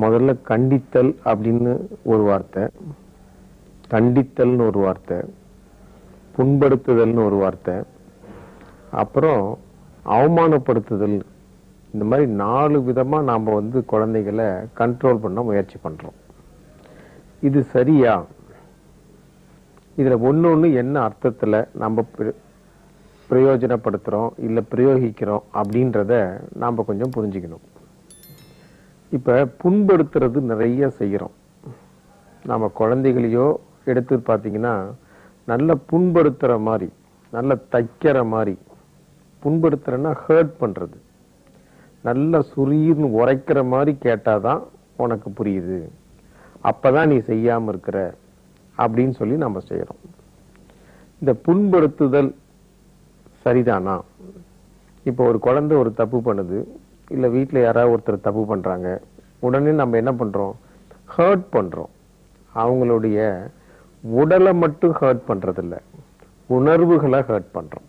முதல்ல கண்டித்தல் அப்படின்னு ஒரு வார்த்தை தண்டித்தல்னு ஒரு வார்த்தை புண்படுத்துதல்னு ஒரு வார்த்தை அப்புறம் அவமானப்படுத்துதல். இந்த மாதிரி நாலு விதமாக நாம் வந்து குழந்தைகளை கண்ட்ரோல் பண்ண முயற்சி பண்ணுறோம் இது சரியா? இதில் ஒன்று ஒன்று என்ன அர்த்தத்தில் நம்ம பிரயோஜனப்படுத்துகிறோம் இல்லை பிரயோகிக்கிறோம் அப்படின்றத நாம் கொஞ்சம் புரிஞ்சுக்கணும். இப்போ புண்படுத்துறது நிறைய செய்கிறோம் நம்ம குழந்தைகளையோ எடுத்து பார்த்தீங்கன்னா நல்ல புண்படுத்துகிற மாதிரி நல்ல தைக்கிற மாதிரி புண்படுத்துறன்னா ஹர்ட் பண்ணுறது நல்ல சுரீர்னு உரைக்கிற மாதிரி கேட்டால் தான் உனக்கு புரியுது. அப்போ தான் நீ செய்யாமல் இருக்கிற அப்படின்னு சொல்லி நம்ம செய்கிறோம் இந்த புண்படுத்துதல் சரிதானா? இப்போ ஒரு குழந்தை ஒரு தப்பு பண்ணுது இல்லை வீட்டில் யாராவது ஒருத்தர் தப்பு பண்ணுறாங்க உடனே நம்ம என்ன பண்ணுறோம் ஹர்ட் பண்ணுறோம் அவங்களுடைய உடலை மட்டும் ஹர்ட் பண்ணுறதில்ல உணர்வுகளை ஹர்ட் பண்ணுறோம்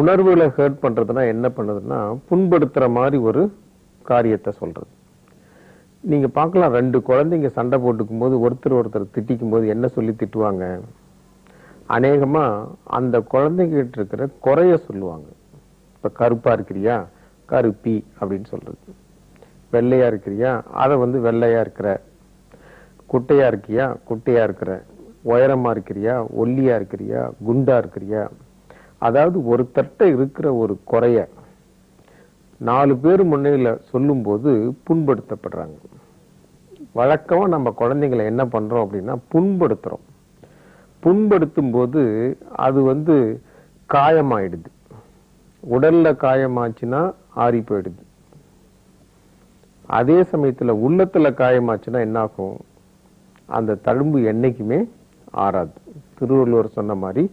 உணர்வுகளை ஹர்ட் பண்ணுறதுனா என்ன பண்ணுதுன்னா புண்படுத்துகிற மாதிரி ஒரு காரியத்தை சொல்கிறது நீங்கள் பார்க்கலாம் ரெண்டு குழந்தைங்க சண்டை போட்டுக்கும் போது ஒருத்தர் ஒருத்தர் திட்டிக்கும் போது என்ன சொல்லி திட்டுவாங்க? அநேகமாக அந்த குழந்தைங்கிட்ட இருக்கிற குறைய சொல்லுவாங்க. இப்போ கருப்பாக இருக்கிறியா? கருப்பி அப்படின்னு சொல்கிறது வெள்ளையா இருக்கிறியா? அதை வந்து வெள்ளையா இருக்கிற. குட்டையா இருக்கியா? குட்டையா இருக்கிற. உயரமா இருக்கிறியா? ஒல்லியா இருக்கிறியா? குண்டா இருக்கிறியா? அதாவது ஒருத்தர்ட்ட இருக்கிற ஒரு குறைய நாலு பேர் முன்னையில் சொல்லும்போது புண்படுத்தப்படுறாங்க. வழக்கமாக நம்ம குழந்தைங்களை என்ன பண்ணுறோம் அப்படின்னா புண்படுத்துகிறோம் புண்படுத்தும் போது அது வந்து காயமாயிடுது. உடல்ல காயமாச்சுன்னா ஆறி போயிடுது. அதே சமயத்தில் உள்ளத்தில் காயமாச்சுன்னா என்னாகும்? அந்த தழும்பு என்றைக்குமே ஆறாது. திருவள்ளுவர் சொன்ன மாதிரி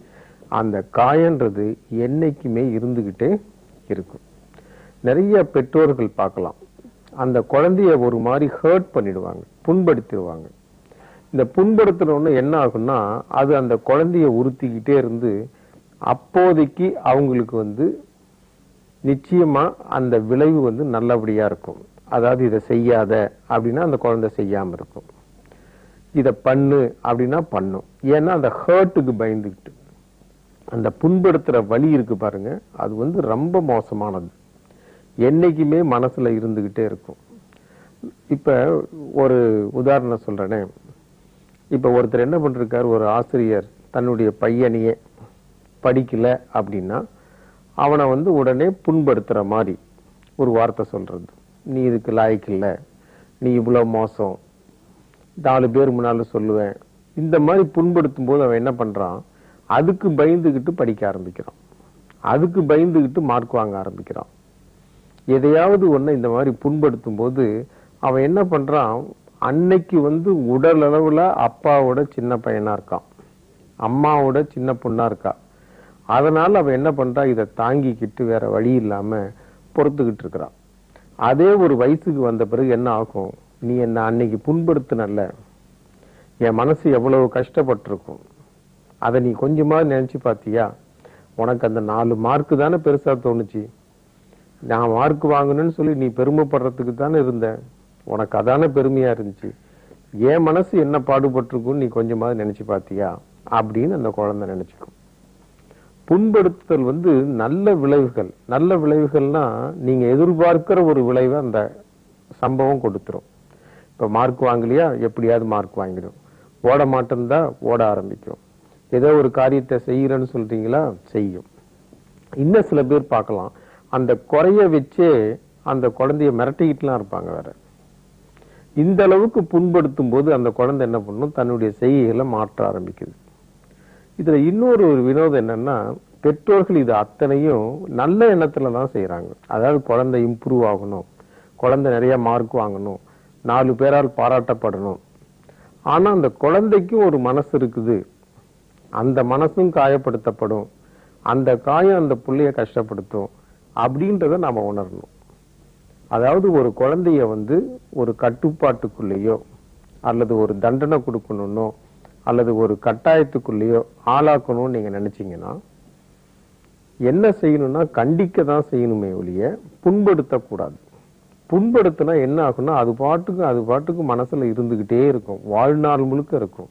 அந்த காயன்றது என்றைக்குமே இருந்துக்கிட்டே இருக்கும். நிறைய பெற்றோர்கள் பார்க்கலாம். அந்த குழந்தைய ஒரு மாதிரி ஹர்ட் பண்ணிடுவாங்க புண்படுத்திடுவாங்க. இந்த புண்படுத்துறோன்னு என்ன ஆகும்னா அது அந்த குழந்தைய உறுத்திக்கிட்டே இருந்து அப்போதைக்கு அவங்களுக்கு வந்து நிச்சயமாக அந்த விளைவு வந்து நல்லபடியாக இருக்கும். அதாவது இதை செய்யாத அப்படின்னா அந்த குழந்தை செய்யாமல் இருக்கும். இதை பண்ணு அப்படின்னா பண்ணும் ஏன்னா அந்த ஹர்ட்டுக்கு பயந்துக்கிட்டு அந்த புண்படுத்துகிற வழி இருக்குது பாருங்க அது வந்து ரொம்ப மோசமானது. என்னைக்குமே மனசில் இருந்துக்கிட்டே இருக்கும். இப்போ ஒரு உதாரணம் சொல்கிறேனே இப்போ ஒருத்தர் என்ன பண்ணிருக்கார் ஒரு ஆசிரியர் தன்னுடைய பையனையே படிக்கலை அப்படின்னா அவனை வந்து உடனே புண்படுத்துகிற மாதிரி ஒரு வார்த்தை சொல்கிறது நீ இதுக்கு லாய்க்கு இல்லை. நீ இவ்வளவு மோசம். நாலு பேர் முன்னால சொல்லுவேன். இந்த மாதிரி புண்படுத்தும் போது அவன் என்ன பண்றான்? அதுக்கு பயந்துகிட்டு படிக்க ஆரம்பிக்கிறான். அதுக்கு பயந்துகிட்டு மார்க் வாங்க ஆரம்பிக்கிறான். எதையாவது ஒண்ணு இந்த மாதிரி புண்படுத்தும் போது அவன் என்ன பண்றான்? அன்னைக்கு வந்து உடல் அளவில் அப்பாவோட சின்ன பையனாக இருக்கான். அம்மாவோட சின்ன பொண்ணாக இருக்கா. அதனால் அவன் என்ன பண்றா இதை தாங்கிக்கிட்டு வேற வழி இல்லாமல் பொறுத்துக்கிட்டு இருக்கிறான். அதே ஒரு வயசுக்கு வந்த பிறகு என்ன ஆகும்? நீ என்ன அன்னைக்கு புண்படுத்தினல்ல. என் மனசு எவ்வளவு கஷ்டப்பட்டிருக்கும். அதை நீ கொஞ்சமாக நினச்சி பார்த்தியா? உனக்கு அந்த நாலு மார்க்கு தானே பெருசாக தோணுச்சு. நான் மார்க் வாங்கணும்னு சொல்லி நீ பெருமைப்படுறதுக்கு தானே இருந்த. உனக்கு அதானே பெருமையாக இருந்துச்சு. என் மனசு என்ன பாடுபட்டிருக்குன்னு நீ கொஞ்சமாவது நினச்சி பார்த்தியா? அப்படின்னு அந்த குழந்தை நினச்சிக்கும். புண்படுத்துதல் வந்து நல்ல விளைவுகள். நல்ல விளைவுகள்னா நீங்க எதிர்பார்க்கிற ஒரு விளைவை அந்த சம்பவம் கொடுத்துரும். இப்ப மார்க் வாங்கலையா? எப்படியாவது மார்க் வாங்கிடும். ஓட மாட்டேன்தா ஓட ஆரம்பிக்கும். ஏதோ ஒரு காரியத்தை செய்யறேன்னு சொல்றீங்களா? செய்யும். இன்னும் சில பேர் பார்க்கலாம். அந்த குறைய வச்சே அந்த குழந்தைய மிரட்டிக்கிட்டுலாம் இருப்பாங்க வேற. இந்த அளவுக்கு புண்படுத்தும் போது அந்த குழந்தை என்ன பண்ணும்? தன்னுடைய செய்கைகளை மாற்ற ஆரம்பிக்குது. இதில் இன்னொரு ஒரு வினோதம் என்னன்னா பெற்றோர்கள் இது அத்தனையும் நல்ல எண்ணத்துல தான் செய்யறாங்க அதாவது குழந்தை இம்ப்ரூவ் ஆகணும். குழந்தை நிறைய மார்க் வாங்கணும். நாலு பேரால் பாராட்டப்படணும். ஆனால் அந்த குழந்தைக்கும் ஒரு மனசு இருக்குது. அந்த மனசும் காயப்படுத்தப்படும். அந்த காயம் அந்த பிள்ளைய கஷ்டப்படுத்தும். அப்படின்றத நாம உணரணும். அதாவது ஒரு குழந்தைய வந்து ஒரு கட்டுப்பாட்டுக்குள்ளேயோ அல்லது ஒரு தண்டனை கொடுக்கணுன்னோ அல்லது ஒரு கட்டாயத்துக்குள்ளேயோ ஆளாக்கணும்னு நீங்க நினைச்சீங்கன்னா என்ன செய்யணும்னா கண்டிக்க தான் செய்யணுமே ஒழிய புண்படுத்தக்கூடாது. புண்படுத்தினா என்ன ஆகும்னா அது பாட்டுக்கும் அது பாட்டுக்கும் மனசுல இருந்துகிட்டே இருக்கும். வாழ்நாள் முழுக்க இருக்கும்.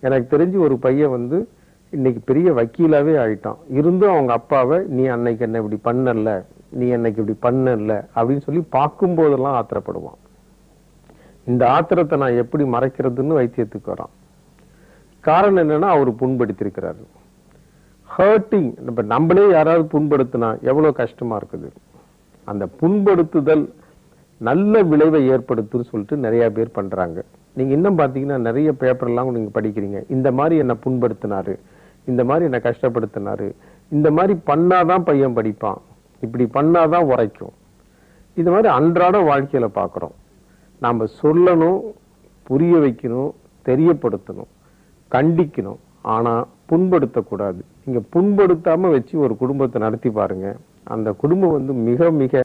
எனக்கு தெரிஞ்சு ஒரு பையன் வந்து இன்னைக்கு பெரிய வக்கீலாவே ஆயிட்டான். இருந்தும் அவங்க அப்பாவை நீ அன்னைக்கு என்ன இப்படி பண்ணல? நீ அன்னைக்கு இப்படி பண்ணல? அப்படின்னு சொல்லி பார்க்கும் போதெல்லாம் ஆத்திரப்படுவான். இந்த ஆத்திரத்தை நான் எப்படி மறைக்கிறதுன்னு வைத்தியத்துக்கு வரான். காரணம் என்னன்னா அவர் புண்படுத்திருக்கிறாரு. ஹர்ட்டிங் நம்ம நம்மளே யாராவது புண்படுத்தினா எவ்வளோ கஷ்டமாக இருக்குது? அந்த புண்படுத்துதல் நல்ல விளைவை ஏற்படுத்துன்னு சொல்லிட்டு நிறையா பேர் பண்ணுறாங்க நீங்கள் இன்னும் பார்த்தீங்கன்னா நிறைய பேப்பர்லாம் நீங்கள் படிக்கிறீங்க. இந்த மாதிரி என்னை புண்படுத்தினாரு. இந்த மாதிரி என்னை கஷ்டப்படுத்தினாரு. இந்த மாதிரி பண்ணாதான் பையன் படிப்பான். இப்படி பண்ணாதான் உரைக்கும். இது மாதிரி அன்றாட வாழ்க்கையில் பார்க்குறோம் நாம் சொல்லணும் புரிய வைக்கணும் தெரியப்படுத்தணும். கண்டிக்கணும். ஆனா புண்படுத்தக்கூடாது. நீங்க புண்படுத்தாம வச்சு ஒரு குடும்பத்தை நடத்தி பாருங்க. அந்த குடும்பம் வந்து மிக மிக